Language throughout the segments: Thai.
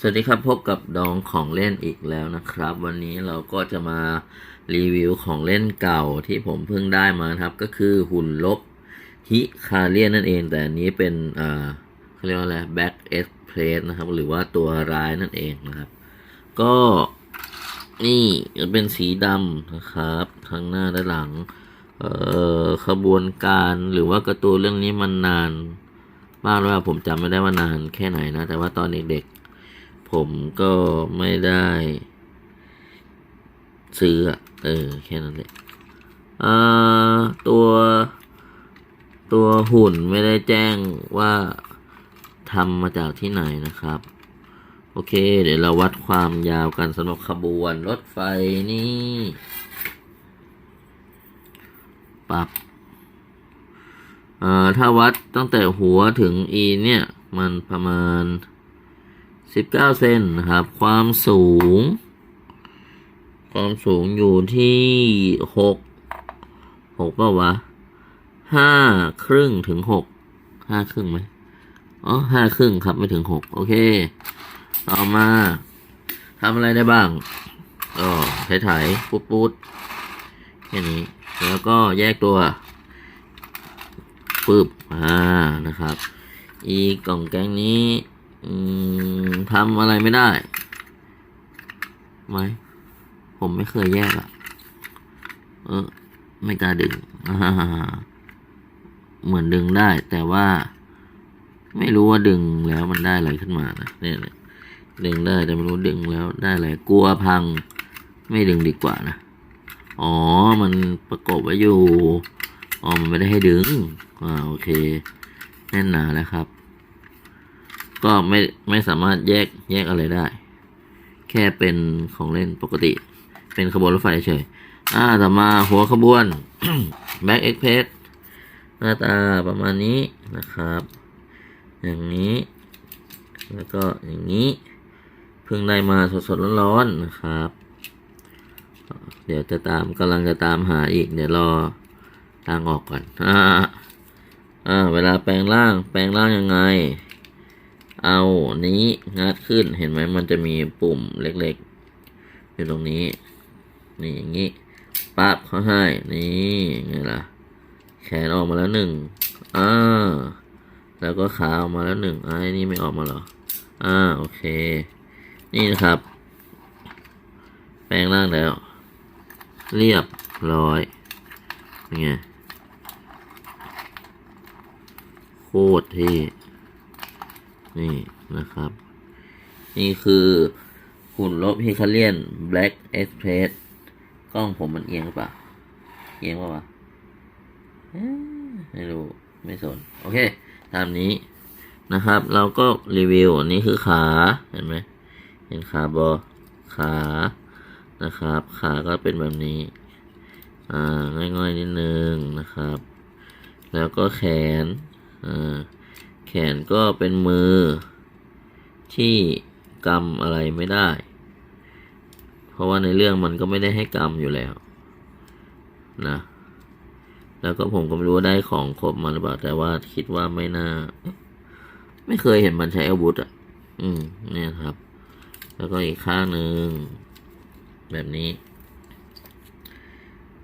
สวัสดีครับพบกับดองของเล่นอีกแล้วนะครับ วันนี้เราก็จะมารีวิวของเล่นเก่าที่ผมเพิ่งได้มาครับ ก็คือหุ่นลบฮิคาเลียนนั่นเอง แต่อันนี้เป็นอ่าเขาเรียกว่าอะไรแบ็กเอ็กเพลสนะครับ หรือว่าตัวร้ายนั่นเองนะครับ ก็นี่จะเป็นสีดำนะครับ ทั้งหน้าและหลังเอ่อขบวนการหรือว่าการ์ตูนเรื่องนี้มันนานมากแล้วผมจำไม่ได้ว่านานแค่ไหนนะ แต่ว่าตอนเด็กๆ ผมก็ไม่ได้ซื้อเออ แค่นั้นเลยอ่าตัว ตัวหุ่นไม่ได้แจ้งว่าทำมาจากที่ไหนนะครับ โอเค เดี๋ยวเราวัดความยาวกันสำหรับขบวนรถไฟนี่ปรับอ่าถ้าวัดตั้งแต่หัวถึง e เนี่ย มันประมาณ 19เซนนะครับ ความสูง ความสูงอยู่ที่6 6ป่าวะ5ครึ่งถึง6 5ครึ่งไหมอ๋อ5ครึ่งครับไม่ถึง6โอเค ต่อมาทำอะไรได้บ้างก็ไถๆปุ๊ดปุ๊ดแค่นี้ แล้วก็แยกตัวปึ๊บอ่านะครับ อีกล่องแกงนี้ ทำอะไรไม่ได้ไหมผมไม่เคยแยกอะเออ ไม่กล้าดึงเหมือนดึงได้ แต่ว่า ไม่รู้ว่าดึงแล้วมันได้อะไรขึ้นมานะเนี่ยเนี่ยดึงได้แต่ไม่รู้ดึงแล้วได้อะไรกลัวพัง ไม่ดึงดีกว่านะอ๋อ มันประกบไว้อยู่ อ๋อ มันไม่ได้ให้ดึง อ่า โอเค แน่นหนาแล้วครับ ก็ไม่ไม่สามารถแยกแยกอะไรได้ แค่เป็นของเล่นปกติ เป็นขบวนรถไฟเฉยอ่าต่อมาหัวขบวนแบ็กเอ็กเพสหน้าตาประมาณนี้นะครับ อย่างนี้ แล้วก็อย่างนี้เพิ่งได้มาสดๆร้อนๆนะครับ เดี๋ยวจะตามกำลังจะตามหาอีก เดี๋ยวรอทางออกก่อนอ่าอ่าเวลาแปลงร่างแปลงร่างยังไง เอานี้งัดขึ้นเห็นไหมมันจะมีปุ่มเล็กๆ อยู่ตรงนี้ นี่อย่างนี้ปั๊บเขาให้ นี่ไงล่ะ แขนออกมาแล้วหนึ่งอ่าแล้วก็ขาออกมาแล้วหนึ่งอ่าอันนี้ไม่ออกมาเหรอ อ่าโอเค นี่นะครับ แปลงร่างแล้ว เรียบร้อยเป็นไงโคตรเท่ นี่นะครับ นี่คือหุ่นลบฮิคาเลียน Black Express กล้องผมมันเอียงหรือเปล่า เอียงป่าวะไม่รู้ ไม่สน โอเค ตามนี้นะครับ เราก็รีวิวนนี้คือขา เห็นไหม เห็นขาบอ ขา นะครับ ขาก็เป็นแบบนี้ อ่า ง่ายๆนิดนึงนะครับ แล้วก็แขน อ่า แขนก็เป็นมือที่กำอะไรไม่ได้ เพราะว่าในเรื่องมันก็ไม่ได้ให้กำอยู่แล้วนะ แล้วก็ผมก็ไม่รู้ว่าได้ของครบมาหรือเปล่า แต่ว่าคิดว่าไม่น่า ไม่เคยเห็นมันใช้อาวุธอะ อืม เนี่ยครับ แล้วก็อีกข้างหนึ่งแบบนี้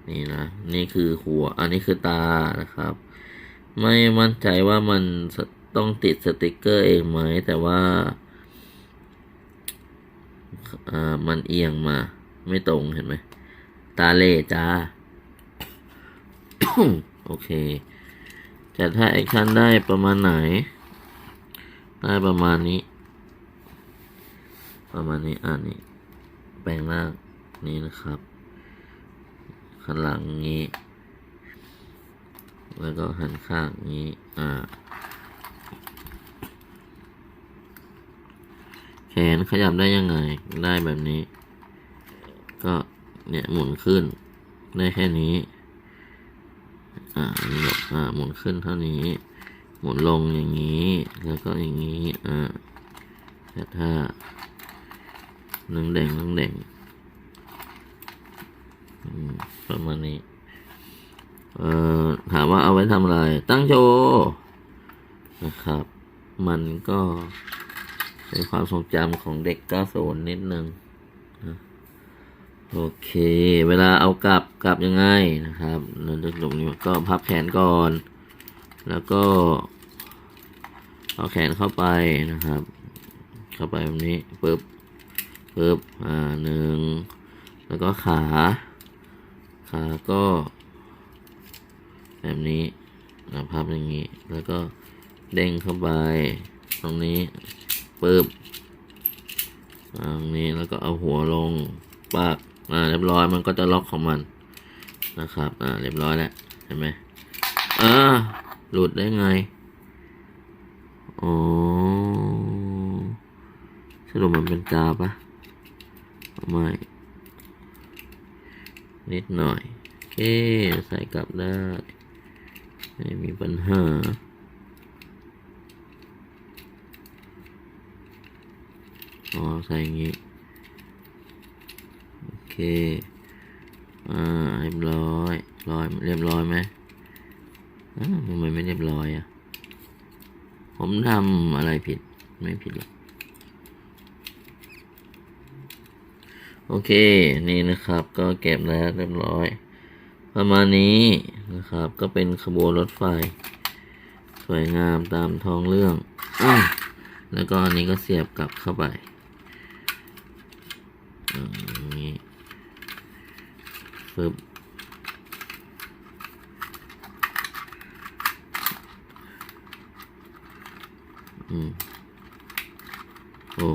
นี่นะ นี่คือหัว อันนี้คือตานะครับ ไม่มั่นใจว่ามันส ต้องติดสติกเกอร์เองไหม แต่ว่าอ่ามันเอียงมา ไม่ตรงเห็นไหม ตาเล่จ้า โอเคแต่ถ้าแอคชั่นได้ประมาณไหน ได้ประมาณนี้ ประมาณนี้อ่านี่แปลงร่างนี้นะครับข้างหลังนี้ แล้วก็หันข้างนี้ อ่า แขนขยับได้ยังไง ได้แบบนี้ ก็เนี่ยหมุนขึ้น ได้แค่นี้ อ่ามันแบบอ่าหมุนขึ้นเท่านี้ หมุนลงอย่างนี้ แล้วก็อย่างนี้ อ่าแต่ถ้าหนึ่งแดงหนึ่งแดงประมาณนี้ เอ่อ ถามว่าเอาไว้ทำอะไร ตั้งโชว์นะครับ มันก็ เป็นความทรงจำของเด็ก90นิดนึงโอเค เวลาเอากลับกลับยังไงนะครับเราจะตรงนี้ก็พับแขนก่อน แล้วก็ เอาแขนเข้าไปนะครับ เข้าไปแบบนี้ปึ๊บปึ๊บอ่าหนึ่งแล้วก็ขา ขาก็ แบบนี้อ่าพับอย่างนี้ แล้วก็เด้งเข้าไปตรงนี้ ปึ๊บอ่าตรงนี้แล้วก็เอาหัวลงปากอ่าเรียบร้อยมันก็จะล็อกของมันนะครับ อ่าเรียบร้อยแล้วเห็นไหมอ่าหลุดได้ไงอ๋อสรุปมันเป็นกาปะไม่นิดหน่อยโอเคใส่กลับได้ ไม่มีปัญหา อ๋อใส่อย่างนี้โอเคอ่าเรียบร้อยร้อยเรียบร้อยไหมอ้าวทำไมไม่เรียบร้อยอะผมทำอะไรผิดไม่ผิดหรอกโอเค นี่นะครับก็เก็บแล้วเรียบร้อย ประมาณนี้นะครับ ก็เป็นขบวนรถไฟ สวยงามตามท้องเรื่องอแล้วก็อันนี้ก็เสียบกลับเข้าไป อย่างนี้ปึ๊บอืมโอ้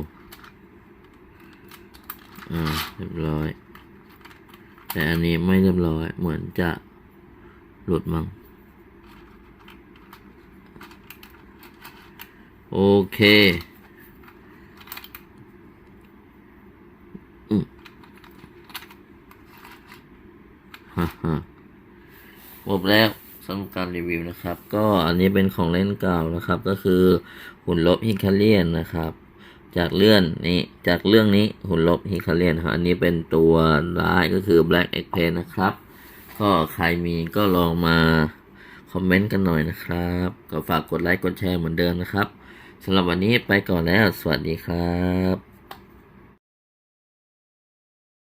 อ่าเรียบร้อย แต่อันนี้ไม่เรียบร้อย เหมือนจะหลุดมั้งโอเค จบแล้วสำหรับการรีวิวนะครับ ก็อันนี้เป็นของเล่นเก่านะครับ ก็คือหุ่นลบฮิคาเลียนนะครับ จากเรื่องนี้จากเรื่องนี้หุ่นลบฮิคาเลียนครับอันนี้เป็นตัวร้ายก็คือ Black e g p a n นะครับ ก็ใครมีก็ลองมาคอมเมนต์กันหน่อยนะครับ ก็ฝากกดไลค์กดแชร์เหมือนเดิมนะครับสำหรับวันนี้ไปก่อนแล้ว สวัสดีครับ